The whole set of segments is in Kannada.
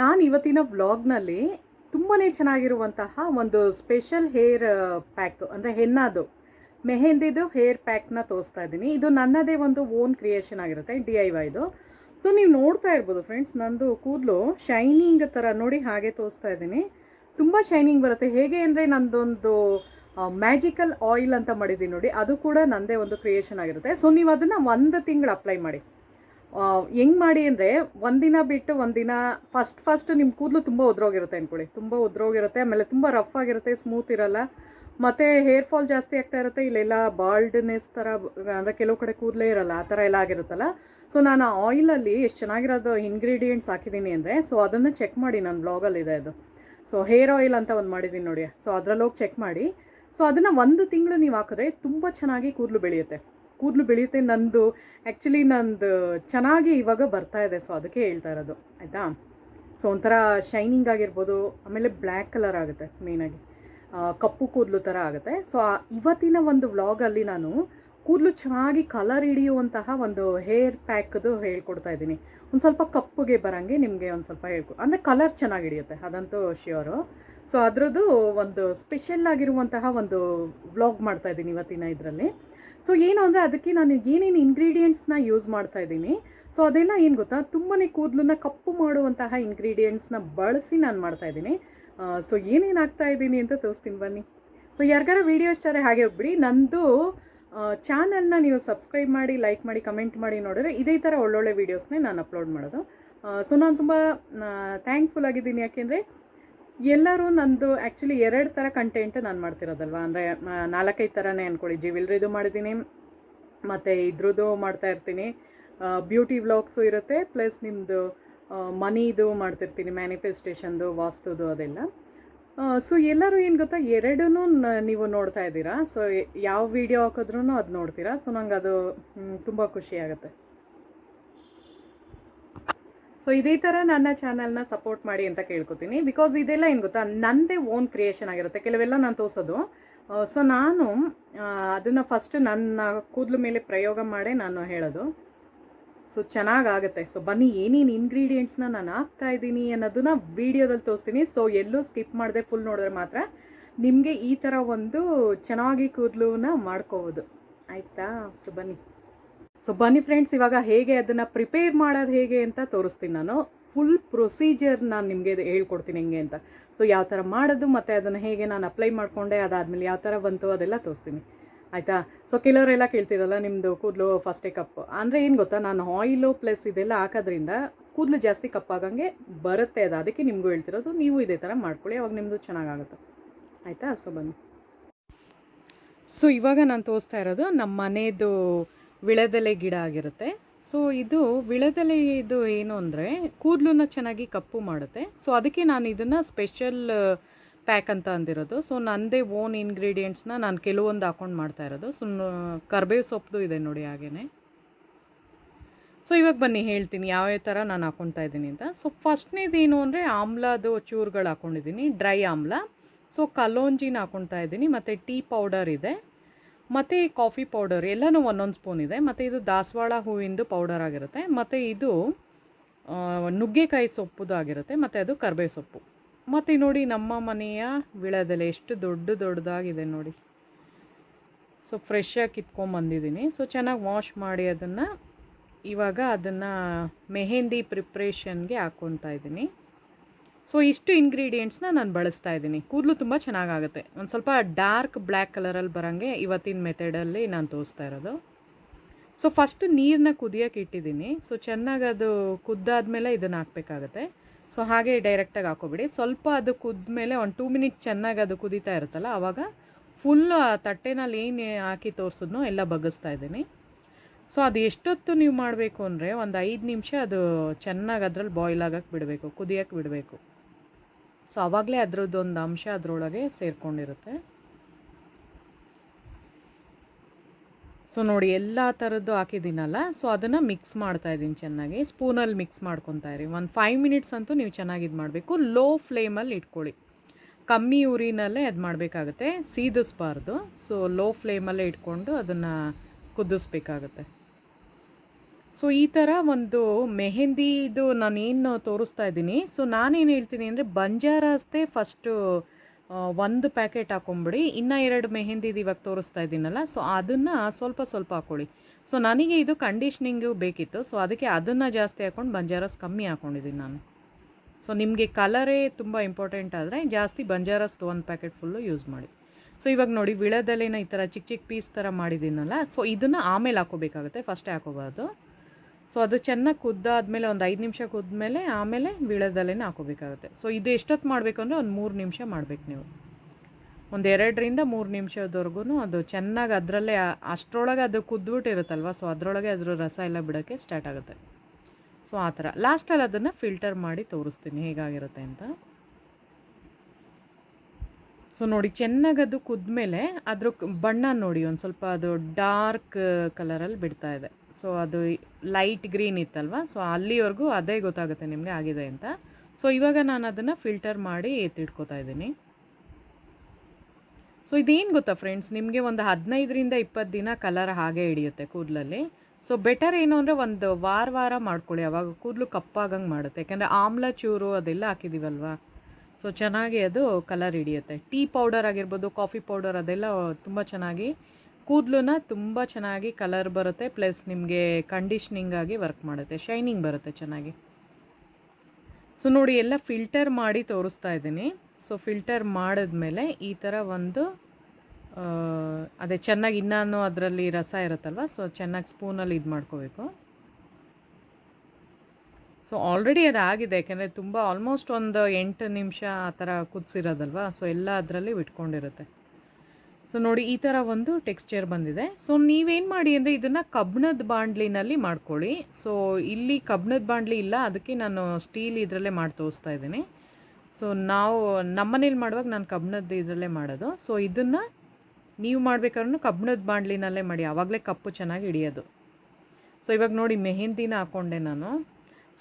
ನಾನು ಇವತ್ತಿನ ವ್ಲಾಗ್ನಲ್ಲಿ ತುಂಬಾ ಚೆನ್ನಾಗಿರುವಂತಹ ಒಂದು ಸ್ಪೆಷಲ್ ಹೇರ್ ಪ್ಯಾಕ್ ಅಂದರೆ ಹೆನ್ನದು ಮೆಹೆಂದಿದು ಹೇರ್ ಪ್ಯಾಕ್ನ ತೋರಿಸ್ತಾ ಇದ್ದೀನಿ. ಇದು ನನ್ನದೇ ಒಂದು ಓನ್ ಕ್ರಿಯೇಷನ್ ಆಗಿರುತ್ತೆ, ಡಿ ಐ ವೈದು ಸೊ ನೀವು ನೋಡ್ತಾ ಇರ್ಬೋದು ಫ್ರೆಂಡ್ಸ್, ನಂದು ಕೂದಲು ಶೈನಿಂಗ್ ಥರ ನೋಡಿ ಹಾಗೆ ತೋರಿಸ್ತಾ ಇದ್ದೀನಿ. ತುಂಬ ಶೈನಿಂಗ್ ಬರುತ್ತೆ. ಹೇಗೆ ಅಂದರೆ ನಂದೊಂದು ಮ್ಯಾಜಿಕಲ್ ಆಯಿಲ್ ಅಂತ ಮಾಡಿದ್ದೀನಿ ನೋಡಿ, ಅದು ಕೂಡ ನನ್ನದೇ ಒಂದು ಕ್ರಿಯೇಷನ್ ಆಗಿರುತ್ತೆ. ಸೊ ನೀವು ಅದನ್ನು ಒಂದು ತಿಂಗಳು ಅಪ್ಲೈ ಮಾಡಿ. ಹೆಂಗೆ ಮಾಡಿ ಅಂದರೆ ಒಂದಿನ ಬಿಟ್ಟು ಒಂದಿನ ಫಸ್ಟ್ ಫಸ್ಟ್ ನಿಮ್ಮ ಕೂದಲು ತುಂಬ ಉದ್ರೋಗಿರುತ್ತೆ ಅಂದ್ಕೊಳ್ಳಿ ತುಂಬ ಉದ್ರೋಗಿರುತ್ತೆ, ಆಮೇಲೆ ತುಂಬ ರಫ್ ಆಗಿರುತ್ತೆ ಸ್ಮೂತ್ ಇರಲ್ಲ. ಮತ್ತು ಹೇರ್ ಫಾಲ್ ಜಾಸ್ತಿ ಆಗ್ತಾ ಇರುತ್ತೆ, ಇಲ್ಲೆಲ್ಲ ಬಾಲ್ಡ್ನೆಸ್ ಥರ ಅಂದರೆ ಕೆಲವು ಕಡೆ ಕೂದಲೇ ಇರಲ್ಲ, ಆ ಥರ ಎಲ್ಲ ಆಗಿರುತ್ತಲ್ಲ. ಸೊ ನಾನು ಆ ಆಯಿಲಲ್ಲಿ ಎಷ್ಟು ಚೆನ್ನಾಗಿರೋದು ಇಂಗ್ರೀಡಿಯೆಂಟ್ಸ್ ಹಾಕಿದ್ದೀನಿ ಅಂದರೆ ಸೊ ಅದನ್ನು ಚೆಕ್ ಮಾಡಿ ನನ್ನ ಬ್ಲಾಗಲ್ಲಿದೆ ಅದು. ಸೊ ಹೇರ್ ಆಯಿಲ್ ಅಂತ ಒಂದು ಮಾಡಿದ್ದೀನಿ ನೋಡಿ. ಸೊ ಅದರಲ್ಲಿ ಚೆಕ್ ಮಾಡಿ. ಸೊ ಅದನ್ನು ಒಂದು ತಿಂಗಳು ನೀವು ಹಾಕಿದ್ರೆ ತುಂಬ ಚೆನ್ನಾಗಿ ಕೂದಲು ಬೆಳೆಯುತ್ತೆ. ಕೂದಲು ಬೆಳೆಯುತ್ತೆ ನಂದು. ಆ್ಯಕ್ಚುಲಿ ನಂದು ಚೆನ್ನಾಗಿ ಇವಾಗ ಬರ್ತಾ ಇದೆ. ಸೊ ಅದಕ್ಕೆ ಹೇಳ್ತಾ ಇರೋದು. ಆಯಿತಾ? ಸೊ ಒಂಥರ ಶೈನಿಂಗ್ ಆಗಿರ್ಬೋದು, ಆಮೇಲೆ ಬ್ಲ್ಯಾಕ್ ಕಲರ್ ಆಗುತ್ತೆ ಮೇಯ್ನಾಗಿ ಕಪ್ಪು ಕೂದಲು ಥರ ಆಗುತ್ತೆ. ಸೊ ಇವತ್ತಿನ ಒಂದು ವ್ಲಾಗಲ್ಲಿ ನಾನು ಕೂದಲು ಚೆನ್ನಾಗಿ ಕಲರ್ ಹಿಡಿಯುವಂತಹ ಒಂದು ಹೇರ್ ಪ್ಯಾಕ್ದು ಹೇಳ್ಕೊಡ್ತಾ ಇದ್ದೀನಿ. ಒಂದು ಸ್ವಲ್ಪ ಕಪ್ಪುಗೆ ಬರೋಂಗೆ ನಿಮಗೆ ಒಂದು ಸ್ವಲ್ಪ ಹೇಳ್ಕೊ ಅಂದರೆ ಕಲರ್ ಚೆನ್ನಾಗಿ ಹಿಡಿಯುತ್ತೆ. ಅದಂತೂ ಶ್ಯೂರು ಸೊ ಅದರದ್ದು ಒಂದು ಸ್ಪೆಷಲ್ ಆಗಿರುವಂತಹ ಒಂದು ವ್ಲಾಗ್ ಮಾಡ್ತಾ ಇದ್ದೀನಿ ಇವತ್ತಿನ ಇದರಲ್ಲಿ. ಸೊ ಏನು ಅಂದರೆ ಅದಕ್ಕೆ ನಾನು ಏನೇನು ಇಂಗ್ರೀಡಿಯೆಂಟ್ಸ್ನ ಯೂಸ್ ಮಾಡ್ತಾ ಇದ್ದೀನಿ. ಸೊ ಅದೆಲ್ಲ ಏನು ಗೊತ್ತಾ? ತುಂಬಾ ಕೂದಲನ್ನ ಕಪ್ಪು ಮಾಡುವಂತಹ ಇಂಗ್ರೀಡಿಯೆಂಟ್ಸ್ನ ಬಳಸಿ ನಾನು ಮಾಡ್ತಾ ಇದ್ದೀನಿ. ಸೊ ಏನೇನು ಆಗ್ತಾ ಇದ್ದೀನಿ ಅಂತ ತೋರಿಸ್ತೀನಿ ಬನ್ನಿ. ಸೊ ಯಾರಿಗಾರ ವೀಡಿಯೋ ಇಷ್ಟಾರೆ ಹಾಗೆ ಹೋಗ್ಬಿಡಿ. ನಂದು ಚಾನಲ್ನ ನೀವು ಸಬ್ಸ್ಕ್ರೈಬ್ ಮಾಡಿ ಲೈಕ್ ಮಾಡಿ ಕಮೆಂಟ್ ಮಾಡಿ ನೋಡಿದ್ರೆ ಇದೇ ಥರ ಒಳ್ಳೊಳ್ಳೆ ವೀಡಿಯೋಸ್ನೇ ನಾನು ಅಪ್ಲೋಡ್ ಮಾಡೋದು. ಸೊ ನಾನು ತುಂಬ ಥ್ಯಾಂಕ್ಫುಲ್ ಆಗಿದ್ದೀನಿ. ಯಾಕೆಂದರೆ ಎಲ್ಲರೂ ನಂದು ಆ್ಯಕ್ಚುಲಿ ಎರಡು ಥರ ಕಂಟೆಂಟ್ ನಾನು ಮಾಡ್ತಿರೋದಲ್ವ? ಅಂದರೆ ನಾಲ್ಕೈದು ಥರನೇ ಅಂದ್ಕೊಳ್ಳಿ ಜಿವಿಲ್ರಿದು ಮಾಡಿದ್ದೀನಿ ಮತ್ತು ಇದ್ರದ್ದು ಮಾಡ್ತಾ ಇರ್ತೀನಿ. ಬ್ಯೂಟಿ ವ್ಲಾಗ್ಸು ಇರುತ್ತೆ ಪ್ಲಸ್ ನಿಮ್ಮದು ಮನಿದು ಮಾಡ್ತಿರ್ತೀನಿ ಮ್ಯಾನಿಫೆಸ್ಟೇಷನ್ದು ವಾಸ್ತುದು ಅದೆಲ್ಲ. ಸೊ ಎಲ್ಲರೂ ಏನು ಗೊತ್ತಾ? ಎರಡೂ ನೀವು ನೋಡ್ತಾ ಇದ್ದೀರಾ. ಸೊ ಯಾವ ವಿಡಿಯೋ ಹಾಕಿದ್ರೂ ಅದು ನೋಡ್ತೀರಾ. ಸೊ ನಂಗೆ ಅದು ತುಂಬ ಖುಷಿ ಆಗುತ್ತೆ. ಸೊ ಇದೇ ಥರ ನನ್ನ ಚಾನಲ್ನ ಸಪೋರ್ಟ್ ಮಾಡಿ ಅಂತ ಕೇಳ್ಕೊತೀನಿ. ಬಿಕಾಸ್ ಇದೆಲ್ಲ ಏನು ಗೊತ್ತಾ? ನನ್ನದೇ ಓನ್ ಕ್ರಿಯೇಷನ್ ಆಗಿರುತ್ತೆ. ಕೆಲವೆಲ್ಲ ನಾನು ತೋರಿಸೋದು. ಸೊ ನಾನು ಅದನ್ನು ಫಸ್ಟ್ ನನ್ನ ಕೂದಲು ಮೇಲೆ ಪ್ರಯೋಗ ಮಾಡೇ ನಾನು ಹೇಳೋದು. ಸೊ ಚೆನ್ನಾಗಾಗುತ್ತೆ. ಸೊ ಬನ್ನಿ, ಏನೇನು ಇಂಗ್ರೀಡಿಯೆಂಟ್ಸ್ನ ನಾನು ಹಾಕ್ತಾ ಇದ್ದೀನಿ ಅನ್ನೋದನ್ನ ವೀಡಿಯೋದಲ್ಲಿ ತೋರಿಸ್ತೀನಿ. ಸೊ ಎಲ್ಲೂ ಸ್ಕಿಪ್ ಮಾಡದೆ ಫುಲ್ ನೋಡಿದ್ರೆ ಮಾತ್ರ ನಿಮಗೆ ಈ ಥರ ಒಂದು ಚೆನ್ನಾಗಿ ಕೂದಲುನ ಮಾಡ್ಕೋಬೋದು. ಆಯಿತಾ? ಸೊ ಬನ್ನಿ. ಸೊ ಬನ್ನಿ ಫ್ರೆಂಡ್ಸ್ ಇವಾಗ ಹೇಗೆ ಅದನ್ನು ಪ್ರಿಪೇರ್ ಮಾಡೋದು ಹೇಗೆ ಅಂತ ತೋರಿಸ್ತೀನಿ ನಾನು. ಫುಲ್ ಪ್ರೊಸೀಜರ್ ನಾನು ನಿಮಗೆ ಹೇಳ್ಕೊಡ್ತೀನಿ ಹೆಂಗೆ ಅಂತ. ಸೊ ಯಾವ ಥರ ಮಾಡೋದು ಮತ್ತು ಅದನ್ನು ಹೇಗೆ ನಾನು ಅಪ್ಲೈ ಮಾಡಿಕೊಂಡೆ ಅದಾದಮೇಲೆ ಯಾವ ಥರ ಬಂತು ಅದೆಲ್ಲ ತೋರಿಸ್ತೀನಿ. ಆಯಿತಾ? ಸೊ ಕೆಲವರೆಲ್ಲ ಕೇಳ್ತಿರಲ್ಲ ನಿಮ್ಮದು ಕೂದಲು ಫಸ್ಟೇ ಕಪ್ ಅಂದರೆ ಏನು ಗೊತ್ತಾ? ನಾನು ಆಯಿಲು ಪ್ಲಸ್ ಇದೆಲ್ಲ ಹಾಕೋದ್ರಿಂದ ಕೂದಲು ಜಾಸ್ತಿ ಕಪ್ಪಾಗಂಗೆ ಬರುತ್ತೆ ಅದು. ಅದಕ್ಕೆ ನಿಮಗೂ ಹೇಳ್ತಿರೋದು, ನೀವು ಇದೇ ಥರ ಮಾಡ್ಕೊಳ್ಳಿ, ಅವಾಗ ನಿಮ್ಮದು ಚೆನ್ನಾಗಾಗುತ್ತೆ. ಆಯಿತಾ? ಸೊ ಬನ್ನಿ. ಸೊ ಇವಾಗ ನಾನು ತೋರಿಸ್ತಾ ಇರೋದು ನಮ್ಮ ಮನೆಯದು ವಿಳೆದೆಲೆ ಗಿಡ ಆಗಿರುತ್ತೆ. ಸೊ ಇದು ವಿಳೆದೆಲೆ ಇದು ಏನು ಅಂದರೆ ಕೂದಲನ್ನ ಚೆನ್ನಾಗಿ ಕಪ್ಪು ಮಾಡುತ್ತೆ. ಸೊ ಅದಕ್ಕೆ ನಾನು ಇದನ್ನು ಸ್ಪೆಷಲ್ ಪ್ಯಾಕ್ ಅಂತ ಅಂದಿರೋದು. ಸೊ ನನ್ನದೇ ಓನ್ ಇಂಗ್ರೀಡಿಯೆಂಟ್ಸ್ನ ನಾನು ಕೆಲವೊಂದು ಹಾಕೊಂಡು ಮಾಡ್ತಾ ಇರೋದು. ಸೊ ಕರ್ಬೇವು ಸೊಪ್ಪು ಇದೆ ನೋಡಿ ಹಾಗೇ ಸೊ ಇವಾಗ ಬನ್ನಿ ಹೇಳ್ತೀನಿ ಯಾವ್ಯಾವ ಥರ ನಾನು ಹಾಕೊತಾ ಇದ್ದೀನಿ ಅಂತ. ಸೊ ಫಸ್ಟ್ನೇದು ಏನು ಅಂದರೆ ಆಮ್ಲದು ಚೂರುಗಳು ಹಾಕ್ಕೊಂಡಿದ್ದೀನಿ ಡ್ರೈ ಆಮ್ಲ. ಸೊ ಕಲೋಂಜಿನ ಹಾಕೊತಾ ಇದ್ದೀನಿ. ಮತ್ತು ಟೀ ಪೌಡರ್ ಇದೆ. ಮತ್ತು ಕಾಫಿ ಪೌಡರ್ ಎಲ್ಲನೂ ಒಂದೊಂದು ಸ್ಪೂನ್ ಇದೆ. ಮತ್ತು ಇದು ದಾಸವಾಳ ಹೂವಿಂದು ಪೌಡರ್ ಆಗಿರುತ್ತೆ. ಮತ್ತು ಇದು ನುಗ್ಗೆಕಾಯಿ ಸೊಪ್ಪುದು ಆಗಿರುತ್ತೆ. ಮತ್ತು ಅದು ಕರ್ಬೇ ಸೊಪ್ಪು. ಮತ್ತು ನೋಡಿ ನಮ್ಮ ಮನೆಯ ವಿಳದೆಲೆ ಎಷ್ಟು ದೊಡ್ಡ ದೊಡ್ಡದಾಗಿದೆ ನೋಡಿ. ಸೊ ಫ್ರೆಶ್ಶಾಗಿ ಕಿತ್ಕೊಂಬಂದಿದ್ದೀನಿ ಸೊ ಚೆನ್ನಾಗಿ ವಾಶ್ ಮಾಡಿ ಅದನ್ನು ಇವಾಗ ಅದನ್ನು ಮೆಹೆಂದಿ ಪ್ರಿಪ್ರೇಷನ್ಗೆ ಹಾಕ್ಕೊತಾ ಇದ್ದೀನಿ. ಸೊ ಇಷ್ಟು ಇಂಗ್ರೀಡಿಯೆಂಟ್ಸ್ನ ನಾನು ಬಳಸ್ತಾ ಇದ್ದೀನಿ. ಕೂದಲು ತುಂಬ ಚೆನ್ನಾಗಾಗುತ್ತೆ. ಒಂದು ಸ್ವಲ್ಪ ಡಾರ್ಕ್ ಬ್ಲ್ಯಾಕ್ ಕಲರಲ್ಲಿ ಬರೋಂಗೆ ಇವತ್ತಿನ ಮೆಥಡಲ್ಲಿ ನಾನು ತೋರಿಸ್ತಾ ಇರೋದು. ಸೊ ಫಸ್ಟು ನೀರನ್ನ ಕುದಿಯೋಕೆ ಇಟ್ಟಿದ್ದೀನಿ. ಸೊ ಚೆನ್ನಾಗಿ ಅದು ಕುದ್ದಾದ್ಮೇಲೆ ಇದನ್ನು ಹಾಕಬೇಕಾಗತ್ತೆ. ಸೊ ಹಾಗೆ ಡೈರೆಕ್ಟಾಗಿ ಹಾಕೋಬಿಡಿ. ಸ್ವಲ್ಪ ಅದು ಕುದ್ಮೇಲೆ ಒಂದು ಟೂ ಮಿನಿಟ್ಸ್ ಚೆನ್ನಾಗಿ ಅದು ಕುದೀತಾ ಇರುತ್ತಲ್ಲ ಆವಾಗ ಫುಲ್ಲು ಆ ತಟ್ಟೆನಲ್ಲಿ ಏನು ಹಾಕಿ ತೋರಿಸಿದ್ನೋ ಎಲ್ಲ ಬಗ್ಗಿಸ್ತಾ ಇದ್ದೀನಿ. ಸೊ ಅದು ಎಷ್ಟೊತ್ತು ನೀವು ಮಾಡಬೇಕು ಅಂದರೆ ಒಂದು ಐದು ನಿಮಿಷ ಅದು ಚೆನ್ನಾಗಿ ಅದ್ರಲ್ಲಿ ಬಾಯ್ಲ್ ಆಗಕ್ಕೆ ಬಿಡಬೇಕು ಕುದಿಯೋಕ್ಕೆ ಬಿಡಬೇಕು. ಸೊ ಆವಾಗಲೇ ಅದರದ್ದೊಂದು ಅಂಶ ಅದರೊಳಗೆ ಸೇರಿಕೊಂಡಿರುತ್ತೆ. ಸೊ ನೋಡಿ, ಎಲ್ಲ ಥರದ್ದು ಹಾಕಿದ್ದೀನಲ್ಲ, ಸೊ ಅದನ್ನು ಮಿಕ್ಸ್ ಮಾಡ್ತಾ ಇದ್ದೀನಿ ಚೆನ್ನಾಗಿ. ಸ್ಪೂನಲ್ಲಿ ಮಿಕ್ಸ್ ಮಾಡ್ಕೊತಾ ಇರಿ. ಒಂದು ಫೈವ್ ಮಿನಿಟ್ಸ್ ಅಂತೂ ನೀವು ಚೆನ್ನಾಗಿ ಇದು ಮಾಡಬೇಕು. ಲೋ ಫ್ಲೇಮಲ್ಲಿ ಇಟ್ಕೊಳ್ಳಿ. ಕಮ್ಮಿ ಉರಿನಲ್ಲೇ ಅದು ಮಾಡಬೇಕಾಗತ್ತೆ. ಸೀದಿಸ್ಬಾರ್ದು. ಸೊ ಲೋ ಫ್ಲೇಮಲ್ಲೇ ಇಟ್ಕೊಂಡು ಅದನ್ನು ಕುದಿಸ್ಬೇಕಾಗತ್ತೆ. ಸೊ ಈ ಥರ ಒಂದು ಮೆಹೆಂದಿದು ನಾನೇನು ತೋರಿಸ್ತಾ ಇದ್ದೀನಿ. ಸೊ ನಾನೇನು ಹೇಳ್ತೀನಿ ಅಂದರೆ ಬಂಜಾರಸ್ದೇ ಫಸ್ಟು ಒಂದು ಪ್ಯಾಕೆಟ್ ಹಾಕೊಂಬಿಡಿ. ಇನ್ನು ಎರಡು ಮೆಹೆಂದಿದು ಇವಾಗ ತೋರಿಸ್ತಾ ಇದ್ದೀನಲ್ಲ ಸೊ ಅದನ್ನು ಸ್ವಲ್ಪ ಸ್ವಲ್ಪ ಹಾಕ್ಕೊಳ್ಳಿ ಸೊ ನನಗೆ ಇದು ಕಂಡೀಷ್ನಿಂಗು ಬೇಕಿತ್ತು. ಸೊ ಅದಕ್ಕೆ ಅದನ್ನು ಜಾಸ್ತಿ ಹಾಕ್ಕೊಂಡು ಬಂಜಾರಸ್ ಕಮ್ಮಿ ಹಾಕ್ಕೊಂಡಿದ್ದೀನಿ ನಾನು. ಸೊ ನಿಮಗೆ ಕಲರೇ ತುಂಬ ಇಂಪಾರ್ಟೆಂಟ್ ಆದರೆ ಜಾಸ್ತಿ ಬಂಜಾರಸ್ ಒಂದು ಪ್ಯಾಕೆಟ್ ಫುಲ್ಲು ಯೂಸ್ ಮಾಡಿ. ಸೊ ಇವಾಗ ನೋಡಿ ವಿಳದಲ್ಲೇನೋ ಈ ಥರ ಚಿಕ್ಕ ಚಿಕ್ಕ ಪೀಸ್ ಥರ ಮಾಡಿದ್ದೀನಲ್ಲ ಸೊ ಇದನ್ನು ಆಮೇಲೆ ಹಾಕೋಬೇಕಾಗುತ್ತೆ. ಫಸ್ಟೇ ಹಾಕೋಬಾರ್ದು. ಸೊ ಅದು ಚೆನ್ನಾಗಿ ಕುದ್ದಾದ್ಮೇಲೆ ಒಂದು ಐದು ನಿಮಿಷ ಕುದ್ಮೇಲೆ ಆಮೇಲೆ ವಿಳದಲ್ಲೇ ಹಾಕೋಬೇಕಾಗುತ್ತೆ. ಸೊ ಇದು ಎಷ್ಟೊತ್ತು ಮಾಡಬೇಕು ಒಂದು ಮೂರು ನಿಮಿಷ ಮಾಡಬೇಕು ನೀವು. ಒಂದು ಎರಡರಿಂದ ಮೂರು ನಿಮಿಷದವರೆಗೂ ಅದು ಚೆನ್ನಾಗಿ ಅದರಲ್ಲೇ ಅಷ್ಟರೊಳಗೆ ಅದು ಕುದ್ಬಿಟ್ಟಿರುತ್ತಲ್ವ ಸೊ ಅದರೊಳಗೆ ಅದ್ರ ರಸ ಎಲ್ಲ ಬಿಡೋಕ್ಕೆ ಸ್ಟಾರ್ಟ್ ಆಗುತ್ತೆ. ಸೊ ಆ ಥರ. ಲಾಸ್ಟಲ್ಲಿ ಅದನ್ನು ಫಿಲ್ಟರ್ ಮಾಡಿ ತೋರಿಸ್ತೀನಿ. ಹೇಗಾಗಿರುತ್ತೆ ಅಂತ. ಸೊ ನೋಡಿ ಚೆನ್ನಾಗಿ ಅದು ಕುದ್ಮೇಲೆ ಅದ್ರ ಬಣ್ಣ ನೋಡಿ, ಒಂದು ಸ್ವಲ್ಪ ಅದು ಡಾರ್ಕ್ ಕಲರಲ್ಲಿ ಬಿಡ್ತಾ ಇದೆ. ಸೊ ಅದು ಲೈಟ್ ಗ್ರೀನ್ ಇತ್ತಲ್ವ? ಸೊ ಅಲ್ಲಿವರೆಗೂ ಅದೇ ಗೊತ್ತಾಗುತ್ತೆ ನಿಮಗೆ ಆಗಿದೆ ಅಂತ. ಸೊ ಇವಾಗ ನಾನು ಅದನ್ನು ಫಿಲ್ಟರ್ ಮಾಡಿ ಎತ್ತಿಟ್ಕೋತಾ ಇದ್ದೀನಿ. ಸೊ ಇದೇನು ಗೊತ್ತಾ ಫ್ರೆಂಡ್ಸ್? ನಿಮಗೆ ಒಂದು ಹದಿನೈದರಿಂದ ಇಪ್ಪತ್ತು ದಿನ ಕಲರ್ ಹಾಗೆ ಹಿಡಿಯುತ್ತೆ ಕೂದಲಲ್ಲಿ. ಸೊ ಬೆಟರ್ ಏನು ಅಂದರೆ ಒಂದು ವಾರ ವಾರ ಮಾಡ್ಕೊಳ್ಳಿ. ಅವಾಗ ಕೂದಲು ಕಪ್ಪಾಗಂಗೆ ಮಾಡುತ್ತೆ. ಯಾಕೆಂದರೆ ಆಮ್ಲ ಚೂರು ಅದೆಲ್ಲ ಹಾಕಿದ್ದೀವಲ್ವಾ ಸೊ ಚೆನ್ನಾಗಿ ಅದು ಕಲರ್ ಹಿಡಿಯುತ್ತೆ. ಟೀ ಪೌಡರ್ ಆಗಿರ್ಬೋದು, ಕಾಫಿ ಪೌಡರ್ ಅದೆಲ್ಲ ತುಂಬ ಚೆನ್ನಾಗಿ ಕೂದಲನ್ನ ತುಂಬ ಚೆನ್ನಾಗಿ ಕಲರ್ ಬರುತ್ತೆ, ಪ್ಲಸ್ ನಿಮಗೆ ಕಂಡೀಷ್ನಿಂಗ್ ಆಗಿ ವರ್ಕ್ ಮಾಡುತ್ತೆ, ಶೈನಿಂಗ್ ಬರುತ್ತೆ ಚೆನ್ನಾಗಿ. ಸೊ ನೋಡಿ, ಎಲ್ಲ ಫಿಲ್ಟರ್ ಮಾಡಿ ತೋರಿಸ್ತಾ ಇದ್ದೀನಿ. ಸೊ ಫಿಲ್ಟರ್ ಮಾಡಿದ್ಮೇಲೆ ಈ ಥರ ಒಂದು ಅದೇ ಚೆನ್ನಾಗಿ ಇನ್ನೂ ಅದರಲ್ಲಿ ರಸ ಇರುತ್ತಲ್ವ, ಸೊ ಚೆನ್ನಾಗಿ ಸ್ಪೂನಲ್ಲಿ ಇದು ಮಾಡ್ಕೋಬೇಕು ಸೊ ಆಲ್ರೆಡಿ ಅದು ಆಗಿದೆ ಯಾಕೆಂದರೆ ತುಂಬ ಆಲ್ಮೋಸ್ಟ್ ಒಂದು ಎಂಟು ನಿಮಿಷ ಆ ಥರ ಕುದಿಸಿರೋದಲ್ವ? ಸೊ ಎಲ್ಲ ಅದರಲ್ಲಿ ಬಿಟ್ಕೊಂಡಿರುತ್ತೆ. ಸೊ ನೋಡಿ, ಈ ಥರ ಒಂದು ಟೆಕ್ಸ್ಚರ್ ಬಂದಿದೆ. ಸೊ ನೀವೇನು ಮಾಡಿ ಅಂದರೆ ಇದನ್ನು ಕಬ್ಬಿಣದ ಬಾಂಡ್ಲಿನಲ್ಲಿ ಮಾಡ್ಕೊಳ್ಳಿ. ಸೊ ಇಲ್ಲಿ ಕಬ್ಬಿಣದ ಬಾಂಡ್ಲಿ ಇಲ್ಲ, ಅದಕ್ಕೆ ನಾನು ಸ್ಟೀಲ್ ಇದರಲ್ಲೇ ಮಾಡಿ ತೋರಿಸ್ತಾ ಇದ್ದೀನಿ. ಸೊ ನಾವು ನಮ್ಮನೇಲಿ ಮಾಡುವಾಗ ನಾನು ಕಬ್ಬಿಣದ ಇದರಲ್ಲೇ ಮಾಡೋದು. ಸೊ ಇದನ್ನು ನೀವು ಮಾಡಬೇಕಾದ್ರೂ ಕಬ್ಬಿಣದ ಬಾಂಡ್ಲಿನಲ್ಲೇ ಮಾಡಿ ಆವಾಗಲೇ ಕಪ್ಪು ಚೆನ್ನಾಗಿ ಹಿಡಿಯೋದು. ಸೊ ಇವಾಗ ನೋಡಿ, ಮೆಹೆಂದಿನ ಹಾಕ್ಕೊಂಡೆ ನಾನು.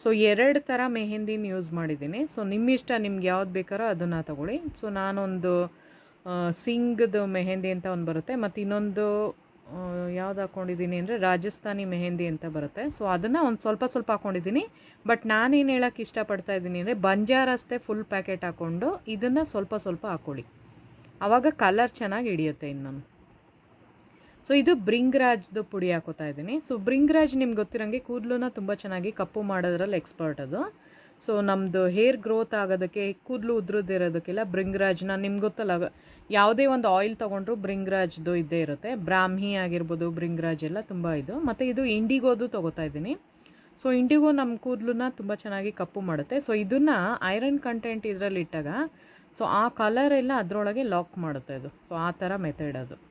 ಸೊ ಎರಡು ಥರ ಮೆಹೆಂದಿನ ಯೂಸ್ ಮಾಡಿದ್ದೀನಿ. ಸೊ ನಿಮ್ಮ ಇಷ್ಟ ನಿಮ್ಗೆ ಯಾವ್ದು ಬೇಕಾರೋ ಅದನ್ನು ತಗೊಳ್ಳಿ. ಸೊ ನಾನೊಂದು ಸಿಂಗ್ದು ಮೆಹೆಂದಿ ಅಂತ ಒಂದು ಬರುತ್ತೆ. ಮತ್ತು ಇನ್ನೊಂದು ಯಾವ್ದು ಹಾಕ್ಕೊಂಡಿದ್ದೀನಿ ಅಂದರೆ ರಾಜಸ್ಥಾನಿ ಮೆಹೆಂದಿ ಅಂತ ಬರುತ್ತೆ. ಸೊ ಅದನ್ನು ಒಂದು ಸ್ವಲ್ಪ ಸ್ವಲ್ಪ ಹಾಕ್ಕೊಂಡಿದ್ದೀನಿ ಬಟ್ ನಾನೇನು ಹೇಳೋಕ್ಕೆ ಇಷ್ಟಪಡ್ತಾ ಇದ್ದೀನಿ ಅಂದರೆ ಬಂಜಾರಸ್ತೆ ಫುಲ್ ಪ್ಯಾಕೆಟ್ ಹಾಕ್ಕೊಂಡು ಇದನ್ನು ಸ್ವಲ್ಪ ಸ್ವಲ್ಪ ಹಾಕ್ಕೊಳ್ಳಿ ಆವಾಗ ಕಲರ್ ಚೆನ್ನಾಗಿ ಹಿಡಿಯುತ್ತೆ ಇನ್ನು. ಸೊ ಇದು ಬ್ರಿಂಗ್ರಾಜ್ದು ಪುಡಿ ಹಾಕೋತಾ ಇದ್ದೀನಿ. ಸೊ ಬ್ರಿಂಗ್ರಾಜ್ ನಿಮ್ಗೆ ಗೊತ್ತಿರೋಂಗೆ ಕೂದಲನ್ನ ತುಂಬ ಚೆನ್ನಾಗಿ ಕಪ್ಪು ಮಾಡೋದ್ರಲ್ಲಿ ಎಕ್ಸ್ಪರ್ಟ್ ಅದು. ಸೊ ನಮ್ಮದು ಹೇರ್ ಗ್ರೋತ್ ಆಗೋದಕ್ಕೆ, ಕೂದಲು ಉದ್ರದಿರೋದಕ್ಕೆಲ್ಲ ಬ್ರಿಂಗ್ರಾಜ್ನ ನಿಮ್ಗೆ ಗೊತ್ತಲ್ಲ, ಯಾವುದೇ ಒಂದು ಆಯಿಲ್ ತೊಗೊಂಡ್ರು ಬ್ರಿಂಗ್ರಾಜ್ದು ಇದ್ದೇ ಇರುತ್ತೆ. ಬ್ರಾಹ್ಮಿ ಆಗಿರ್ಬೋದು ಬ್ರಿಂಗ್ರಾಜ್ ಎಲ್ಲ ತುಂಬ ಇದು. ಮತ್ತು ಇದು ಇಂಡಿಗೋದು ತೊಗೋತಾ ಇದ್ದೀನಿ. ಸೊ ಇಂಡಿಗೋ ನಮ್ಮ ಕೂದಲನ್ನ ತುಂಬ ಚೆನ್ನಾಗಿ ಕಪ್ಪು ಮಾಡುತ್ತೆ. ಸೊ ಇದನ್ನು ಐರನ್ ಕಂಟೆಂಟ್ ಇದರಲ್ಲಿ ಇಟ್ಟಾಗ ಸೊ ಆ ಕಲರ್ ಎಲ್ಲ ಅದರೊಳಗೆ ಲಾಕ್ ಮಾಡುತ್ತೆ ಅದು. ಸೊ ಆ ಥರ ಮೆಥಡ್ ಅದು.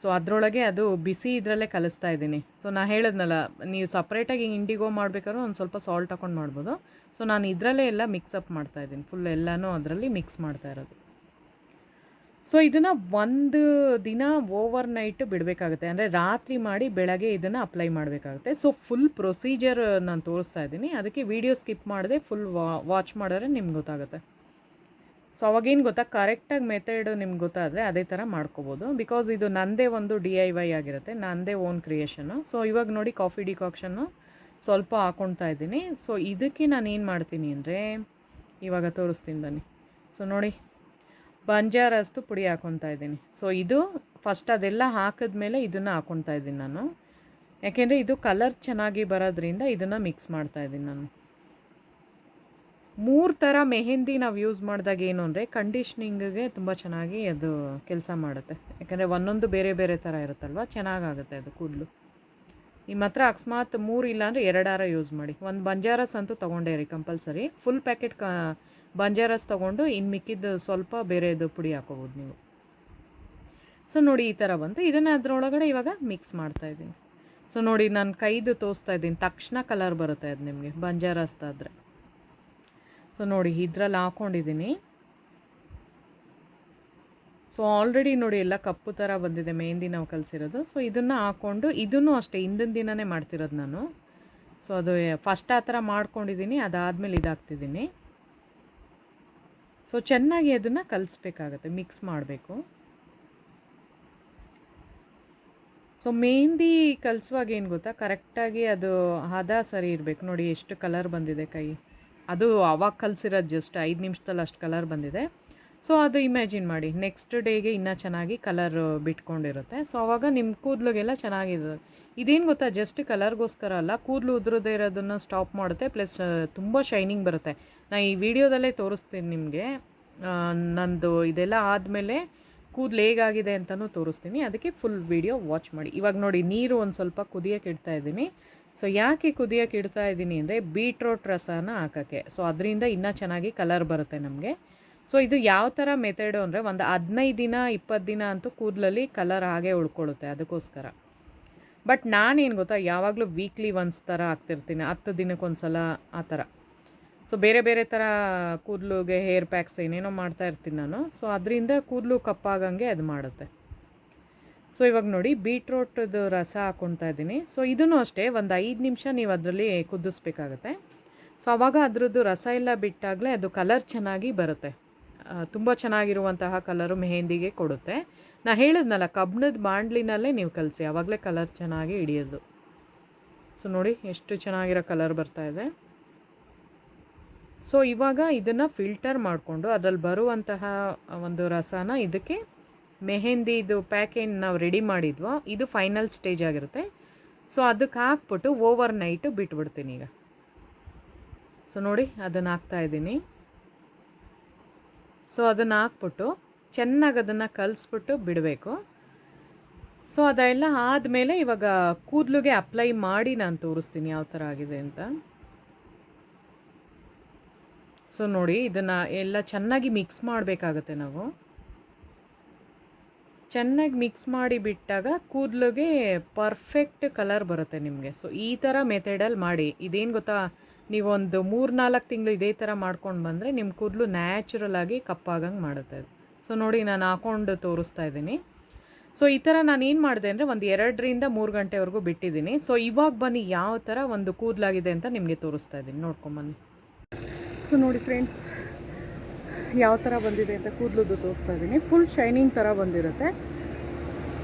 ಸೊ ಅದರೊಳಗೆ ಅದು ಬಿಸಿ ಇದರಲ್ಲೇ ಕಲಿಸ್ತಾ ಇದ್ದೀನಿ. ಸೊ ನಾನು ಹೇಳಿದ್ನಲ್ಲ, ನೀವು ಸಪ್ರೇಟಾಗಿ ಇಂಡಿಗೋ ಮಾಡಬೇಕಾದ್ರೂ ಒಂದು ಸ್ವಲ್ಪ ಸಾಲ್ಟ್ ಹಾಕೊಂಡು ಮಾಡ್ಬೋದು. ಸೊ ನಾನು ಇದರಲ್ಲೇ ಎಲ್ಲ ಮಿಕ್ಸಪ್ ಮಾಡ್ತಾ ಇದ್ದೀನಿ. ಫುಲ್ ಎಲ್ಲನೂ ಅದರಲ್ಲಿ ಮಿಕ್ಸ್ ಮಾಡ್ತಾ ಇರೋದು. ಸೊ ಇದನ್ನು ಒಂದು ದಿನ ಓವರ್ ನೈಟ್ ಬಿಡಬೇಕಾಗುತ್ತೆ. ಅಂದರೆ ರಾತ್ರಿ ಮಾಡಿ ಬೆಳಗ್ಗೆ ಇದನ್ನು ಅಪ್ಲೈ ಮಾಡಬೇಕಾಗುತ್ತೆ. ಸೊ ಫುಲ್ ಪ್ರೊಸೀಜರ್ ನಾನು ತೋರಿಸ್ತಾ ಇದ್ದೀನಿ. ಅದಕ್ಕೆ ವಿಡಿಯೋ ಸ್ಕಿಪ್ ಮಾಡದೆ ಫುಲ್ ವಾಚ್ ಮಾಡಿದ್ರೆ ನಿಮ್ಗೆ ಗೊತ್ತಾಗುತ್ತೆ. ಸೊ ಅವಾಗೇನು ಗೊತ್ತಾ? ಕರೆಕ್ಟಾಗಿ ಮೆಥಡ್ ನಿಮ್ಗೆ ಗೊತ್ತಾದರೆ ಅದೇ ಥರ ಮಾಡ್ಕೋಬೋದು. ಬಿಕಾಸ್ ಇದು ನನ್ನದೇ ಒಂದು ಡಿ ಐ ವೈ ಆಗಿರುತ್ತೆ ನನ್ನದೇ ಓನ್ ಕ್ರಿಯೇಷನ್ನು ಸೊ ಇವಾಗ ನೋಡಿ ಕಾಫಿ ಡಿಕಾಕ್ಷನ್ನು ಸ್ವಲ್ಪ ಹಾಕ್ಕೊಳ್ತಾ ಇದ್ದೀನಿ. ಸೊ ಇದಕ್ಕೆ ನಾನು ಏನು ಮಾಡ್ತೀನಿ ಅಂದರೆ, ಇವಾಗ ತೋರಿಸ್ತೀನಿ ಬನ್ನಿ. ಸೊ ನೋಡಿ, ಬಂಜಾರಸ್ತು ಪುಡಿ ಹಾಕ್ಕೊತಾ ಇದ್ದೀನಿ. ಸೊ ಇದು ಫಸ್ಟ್ ಅದೆಲ್ಲ ಹಾಕಿದ ಮೇಲೆ ಇದನ್ನು ಹಾಕ್ಕೊತಾ ಇದ್ದೀನಿ ನಾನು. ಯಾಕೆಂದರೆ ಇದು ಕಲರ್ ಚೆನ್ನಾಗಿ ಬರೋದ್ರಿಂದ ಇದನ್ನು ಮಿಕ್ಸ್ ಮಾಡ್ತಾ ಇದ್ದೀನಿ ನಾನು. ಮೂರು ಥರ ಮೆಹೆಂದಿ ನಾವು ಯೂಸ್ ಮಾಡಿದಾಗ ಏನು ಅಂದರೆ ಕಂಡೀಷ್ನಿಂಗಿಗೆ ತುಂಬ ಚೆನ್ನಾಗಿ ಅದು ಕೆಲಸ ಮಾಡುತ್ತೆ. ಯಾಕಂದರೆ ಒಂದೊಂದು ಬೇರೆ ಬೇರೆ ಥರ ಇರುತ್ತಲ್ವ? ಚೆನ್ನಾಗಾಗುತ್ತೆ ಅದು ಕೂದಲು. ನಿಮ್ಮ ಹತ್ರ ಅಕಸ್ಮಾತ್ ಮೂರು ಇಲ್ಲಾಂದರೆ ಎರಡಾರ ಯೂಸ್ ಮಾಡಿ. ಒಂದು ಬಂಜಾರಸ್ ಅಂತೂ ತೊಗೊಂಡೇ ರೀ ಕಂಪಲ್ಸರಿ ಫುಲ್ ಪ್ಯಾಕೆಟ್ ಕ ಬಂಜಾರಸ್ ತೊಗೊಂಡು ಇನ್ನು ಮಿಕ್ಕಿದ್ದು ಸ್ವಲ್ಪ ಬೇರೆದು ಪುಡಿ ಹಾಕೋಬೋದು ನೀವು. ಸೊ ನೋಡಿ ಈ ಥರ ಬಂತು. ಇದನ್ನು ಅದರೊಳಗಡೆ ಇವಾಗ ಮಿಕ್ಸ್ ಮಾಡ್ತಾ ಇದ್ದೀನಿ. ಸೊ ನೋಡಿ ನಾನು ಕೈದು ತೋರಿಸ್ತಾ ಇದ್ದೀನಿ. ತಕ್ಷಣ ಕಲರ್ ಬರುತ್ತೆ ಅದು ನಿಮಗೆ. ಬಂಜಾರಸ್ತಾದರೆ. ಸೊ ನೋಡಿ, ಇದ್ರಲ್ಲಿ ಹಾಕ್ಕೊಂಡಿದ್ದೀನಿ ಸೊ ಆಲ್ರೆಡಿ ನೋಡಿ, ಎಲ್ಲ ಕಪ್ಪು ಥರ ಬಂದಿದೆ ಮೆಹಂದಿ ನಾವು ಕಲಿಸಿರೋದು. ಸೊ ಇದನ್ನು ಹಾಕ್ಕೊಂಡು ಇದನ್ನು ಅಷ್ಟೇ, ಹಿಂದಿನ ದಿನನೇ ಮಾಡ್ತಿರೋದು ನಾನು. ಸೊ ಅದು ಫಸ್ಟ್ ಆ ಥರ ಮಾಡ್ಕೊಂಡಿದ್ದೀನಿ, ಅದಾದಮೇಲೆ ಇದಾಗ್ತಿದ್ದೀನಿ. ಸೊ ಚೆನ್ನಾಗಿ ಅದನ್ನು ಕಲಿಸ್ಬೇಕಾಗತ್ತೆ ಮಿಕ್ಸ್ ಮಾಡಬೇಕು. ಸೊ ಮೆಹಂದಿ ಕಲಿಸುವಾಗ ಏನು ಗೊತ್ತಾ? ಕರೆಕ್ಟಾಗಿ ಅದು, ಹದ ಸರಿ ಇರಬೇಕು. ನೋಡಿ, ಎಷ್ಟು ಕಲರ್ ಬಂದಿದೆ ಕೈ. ಅದು ಅವಾಗ ಕಲಿಸಿರೋದು ಜಸ್ಟ್ ಐದು ನಿಮಿಷದಲ್ಲಿ ಅಷ್ಟು ಕಲರ್ ಬಂದಿದೆ. ಸೊ ಅದು ಇಮ್ಯಾಜಿನ್ ಮಾಡಿ. ನೆಕ್ಸ್ಟ್ ಡೇಗೆ ಇನ್ನೂ ಚೆನ್ನಾಗಿ ಕಲರ್ ಬಿಟ್ಕೊಂಡಿರುತ್ತೆ. ಸೊ ಅವಾಗ ನಿಮ್ಮ ಕೂದಲಿಗೆಲ್ಲ ಚೆನ್ನಾಗಿದೆ ಇದೇನು ಗೊತ್ತಾ? ಜಸ್ಟ್ ಕಲರ್ಗೋಸ್ಕರ ಅಲ್ಲ, ಕೂದಲು ಉದುರದೇ ಇರೋದನ್ನು ಸ್ಟಾಪ್ ಮಾಡುತ್ತೆ ಪ್ಲಸ್ ತುಂಬ ಶೈನಿಂಗ್ ಬರುತ್ತೆ. ನಾ ಈ ವಿಡಿಯೋದಲ್ಲೇ ತೋರಿಸ್ತೀನಿ ನಿಮಗೆ. ನಂದು ಇದೆಲ್ಲ ಆದಮೇಲೆ ಕೂದಲು ಹೇಗಾಗಿದೆ ಅಂತಲೂ ತೋರಿಸ್ತೀನಿ. ಅದಕ್ಕೆ ಫುಲ್ ವಿಡಿಯೋ ವಾಚ್ ಮಾಡಿ. ಇವಾಗ ನೋಡಿ, ನೀರು ಒಂದು ಸ್ವಲ್ಪ ಕುದಿಯೋಕೆ ಇಡ್ತಾ ಇದ್ದೀನಿ. ಸೊ ಯಾಕೆ ಕುದಿಯೋಕೆ ಇಡ್ತಾ ಇದ್ದೀನಿ ಅಂದರೆ ಬೀಟ್ರೋಟ್ ರಸನ ಹಾಕೋಕ್ಕೆ. ಸೊ ಅದರಿಂದ ಇನ್ನೂ ಚೆನ್ನಾಗಿ ಕಲರ್ ಬರುತ್ತೆ ನಮಗೆ. ಸೊ ಇದು ಯಾವ ಥರ ಮೆಥಡು ಅಂದರೆ ಒಂದು ಹದಿನೈದು ದಿನ, ಇಪ್ಪತ್ತು ದಿನ ಅಂತೂ ಕೂದಲಲ್ಲಿ ಕಲರ್ ಹಾಗೆ ಉಳ್ಕೊಳ್ಳುತ್ತೆ ಅದಕ್ಕೋಸ್ಕರ. ಬಟ್ ನಾನೇನು ಗೊತ್ತಾ, ಯಾವಾಗಲೂ ವೀಕ್ಲಿ ಒನ್ಸ್ ಥರ ಹಾಕ್ತಿರ್ತೀನಿ. ಹತ್ತು ದಿನಕ್ಕೊಂದು ಸಲ ಆ ಥರ ಸೊ ಬೇರೆ ಬೇರೆ ಥರ ಕೂದಲುಗೆ ಹೇರ್ ಪ್ಯಾಕ್ಸ್ ಏನೇನೋ ಮಾಡ್ತಾ ಇರ್ತೀನಿ ನಾನು. ಸೊ ಅದರಿಂದ ಕೂದಲು ಕಪ್ಪಾಗಂಗೆ ಅದು ಮಾಡುತ್ತೆ. ಸೊ, ಇವಾಗ ನೋಡಿ ಬೀಟ್ರೂಟದ್ದು ರಸ ಹಾಕ್ಕೊಳ್ತಾ ಇದ್ದೀನಿ. ಸೊ, ಇದನ್ನು ಅಷ್ಟೇ ಒಂದು ಐದು ನಿಮಿಷ ನೀವು ಅದರಲ್ಲಿ ಕುದಿಸ್ಬೇಕಾಗತ್ತೆ. ಸೊ, ಅವಾಗ ಅದರದ್ದು ರಸ ಎಲ್ಲ ಬಿಟ್ಟಾಗಲೇ ಅದು ಕಲರ್ ಚೆನ್ನಾಗಿ ಬರುತ್ತೆ. ತುಂಬ ಚೆನ್ನಾಗಿರುವಂತಹ ಕಲರು ಮೆಹೆಂದಿಗೆ ಕೊಡುತ್ತೆ. ನಾ ಹೇಳಿದ್ನಲ್ಲ, ಕಬ್ಣದ ಬಾಂಡ್ಲಿನಲ್ಲೇ ನೀವು ಕಲಸಿ ಆವಾಗಲೇ ಕಲರ್ ಚೆನ್ನಾಗಿ ಹಿಡಿಯೋದು. ಸೊ, ನೋಡಿ ಎಷ್ಟು ಚೆನ್ನಾಗಿರೋ ಕಲರ್ ಬರ್ತಾ ಇದೆ. ಸೊ, ಇವಾಗ ಇದನ್ನು ಫಿಲ್ಟರ್ ಮಾಡಿಕೊಂಡು ಅದರಲ್ಲಿ ಬರುವಂತಹ ಒಂದು ರಸನ ಇದಕ್ಕೆ ಮೆಹಂದಿದು ಪ್ಯಾಕ್ ಏನು ನಾವು ರೆಡಿ ಮಾಡಿದ್ವೋ, ಇದು ಫೈನಲ್ ಸ್ಟೇಜ್ ಆಗಿರುತ್ತೆ. ಸೊ ಅದಕ್ಕೆ ಹಾಕ್ಬಿಟ್ಟು ಓವರ್ ನೈಟು ಬಿಟ್ಬಿಡ್ತೀನಿ ಈಗ. ಸೊ ನೋಡಿ, ಅದನ್ನು ಹಾಕ್ತಾ ಇದ್ದೀನಿ. ಸೊ ಅದನ್ನು ಹಾಕ್ಬಿಟ್ಟು ಚೆನ್ನಾಗಿ ಅದನ್ನು ಕಲಿಸ್ಬಿಟ್ಟು ಬಿಡಬೇಕು. ಸೊ ಅದೆಲ್ಲ ಆದಮೇಲೆ ಇವಾಗ ಕೂದಲುಗೆ ಅಪ್ಲೈ ಮಾಡಿ ನಾನು ತೋರಿಸ್ತೀನಿ ಯಾವ ಥರ ಆಗಿದೆ ಅಂತ. ಸೊ ನೋಡಿ, ಇದನ್ನು ಎಲ್ಲ ಚೆನ್ನಾಗಿ ಮಿಕ್ಸ್ ಮಾಡಬೇಕಾಗತ್ತೆ ನಾವು. ಚೆನ್ನಾಗಿ ಮಿಕ್ಸ್ ಮಾಡಿ ಬಿಟ್ಟಾಗ ಕೂದಲಿಗೆ ಪರ್ಫೆಕ್ಟ್ ಕಲರ್ ಬರುತ್ತೆ ನಿಮಗೆ. ಸೊ ಈ ಥರ ಮೆಥಡಲ್ಲಿ ಮಾಡಿ. ಇದೇನು ಗೊತ್ತಾ? ನೀವೊಂದು ಮೂರು ನಾಲ್ಕು ತಿಂಗಳು ಇದೇ ಥರ ಮಾಡ್ಕೊಂಡು ಬಂದರೆ ನಿಮ್ಮ ಕೂದಲು ನ್ಯಾಚುರಲ್ ಆಗಿ ಕಪ್ಪಾಗಂಗೆ ಮಾಡುತ್ತೆ ಸೊ ನೋಡಿ ನಾನು ಹಾಕೊಂಡು ತೋರಿಸ್ತಾ ಇದ್ದೀನಿ. ಸೊ ಈ ಥರ ನಾನು ಏನು ಮಾಡಿದೆ ಅಂದರೆ ಒಂದು ಎರಡರಿಂದ ಮೂರು ಗಂಟೆವರೆಗೂ ಬಿಟ್ಟಿದ್ದೀನಿ. ಸೊ ಇವಾಗ ಬನ್ನಿ ಯಾವ ಥರ ಒಂದು ಕೂದಲಾಗಿದೆ ಅಂತ ನಿಮಗೆ ತೋರಿಸ್ತಾ ಇದ್ದೀನಿ. ನೋಡ್ಕೊಂಬನ್ನಿ ಸೊ ನೋಡಿ ಫ್ರೆಂಡ್ಸ್ ಯಾವ ಥರ ಬಂದಿದೆ ಅಂತ ಕೂದಲುದು ತೋರಿಸ್ತಾ ಇದ್ದೀನಿ. ಫುಲ್ ಶೈನಿಂಗ್ ಥರ ಬಂದಿರುತ್ತೆ.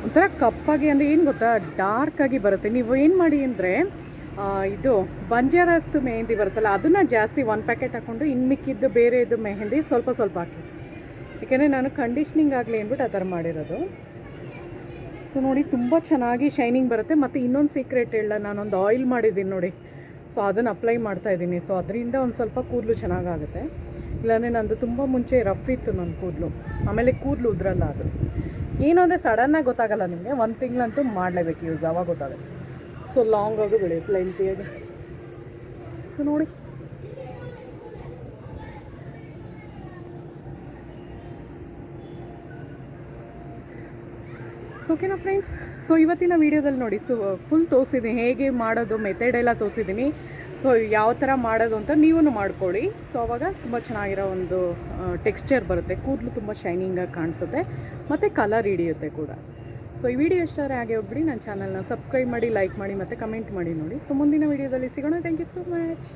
ಒಂಥರ ಕಪ್ಪಾಗಿ ಅಂದರೆ ಏನು ಗೊತ್ತಾ? ಡಾರ್ಕಾಗಿ ಬರುತ್ತೆ. ನೀವು ಏನು ಮಾಡಿ ಅಂದರೆ ಇದು ಬಂಜಾರಸ್ತು ಮೆಹಂದಿ ಬರುತ್ತಲ್ಲ, ಅದನ್ನು ಜಾಸ್ತಿ ಒಂದು ಪ್ಯಾಕೆಟ್ ಹಾಕ್ಕೊಂಡು ಇನ್ನು ಮಿಕ್ಕಿದ್ದು ಬೇರೆ ಇದು ಮೆಹಂದಿ ಸ್ವಲ್ಪ ಸ್ವಲ್ಪ ಹಾಕಿ. ಏಕೆಂದರೆ ನಾನು ಕಂಡೀಷ್ನಿಂಗ್ ಆಗಲಿ ಅಂದ್ಬಿಟ್ಟು ಆ ಥರ ಮಾಡಿರೋದು. ಸೊ ನೋಡಿ, ತುಂಬ ಚೆನ್ನಾಗಿ ಶೈನಿಂಗ್ ಬರುತ್ತೆ. ಮತ್ತು ಇನ್ನೊಂದು ಸೀಕ್ರೆಟ್ ಹೇಳ ನಾನೊಂದು ಆಯಿಲ್ ಮಾಡಿದ್ದೀನಿ ನೋಡಿ. ಸೊ ಅದನ್ನು ಅಪ್ಲೈ ಮಾಡ್ತಾ ಇದ್ದೀನಿ. ಸೊ ಅದರಿಂದ ಒಂದು ಸ್ವಲ್ಪ ಕೂದಲು ಚೆನ್ನಾಗಾಗುತ್ತೆ. ಇಲ್ಲಾಂದರೆ ನಂದು ತುಂಬ ಮುಂಚೆ ರಫ್ ಇತ್ತು ನನ್ನ ಕೂದಲು. ಆಮೇಲೆ ಕೂದಲು ಉದ್ರಲ್ಲ ಅದು. ಏನು ಅಂದರೆ ಸಡನ್ನಾಗಿ ಗೊತ್ತಾಗಲ್ಲ ನಿಮಗೆ, ಒಂದು ತಿಂಗಳಂತೂ ಮಾಡಲೇಬೇಕು ಯೂಸ್ ಅವಾಗ ಗೊತ್ತಾಗುತ್ತೆ ಸೊ ಲಾಂಗ್ ಆಗಿ ಬೆಳೆಯುತ್ತೆ ಲೆಂತಿಯಾಗಿ ಸೊ ನೋಡಿ. ಸೊ ಓಕೆನಾ ಫ್ರೆಂಡ್ಸ್ ಸೊ ಇವತ್ತಿನ ವೀಡಿಯೋದಲ್ಲಿ ನೋಡಿ ಸೊ ಫುಲ್ ತೋರಿಸಿದ್ದೀನಿ ಹೇಗೆ ಮಾಡೋದು ಮೆಥಡ್ ಎಲ್ಲ ತೋರಿಸಿದ್ದೀನಿ ಸೊ ಯಾವ ಥರ ಮಾಡೋದು ಅಂತ ನೀವೂ ಮಾಡ್ಕೊಳ್ಳಿ. ಸೊ ಅವಾಗ ತುಂಬ ಚೆನ್ನಾಗಿರೋ ಒಂದು ಟೆಕ್ಸ್ಚರ್ ಬರುತ್ತೆ. ಕೂದಲು ತುಂಬ ಶೈನಿಂಗಾಗಿ ಕಾಣಿಸುತ್ತೆ. ಮತ್ತು ಕಲರ್ ಹಿಡಿಯುತ್ತೆ ಕೂಡ. ಸೊ ಈ ವಿಡಿಯೋ ಇಷ್ಟಾರೆ ಹಾಗೆ ಹೋಗ್ಬಿಡಿ. ನನ್ನ ಚಾನಲ್ನ ಸಬ್ಸ್ಕ್ರೈಬ್ ಮಾಡಿ ಲೈಕ್ ಮಾಡಿ, ಮತ್ತು ಕಮೆಂಟ್ ಮಾಡಿ ನೋಡಿ. ಸೊ ಮುಂದಿನ ವೀಡಿಯೋದಲ್ಲಿ ಸಿಗೋಣ. Thank you so much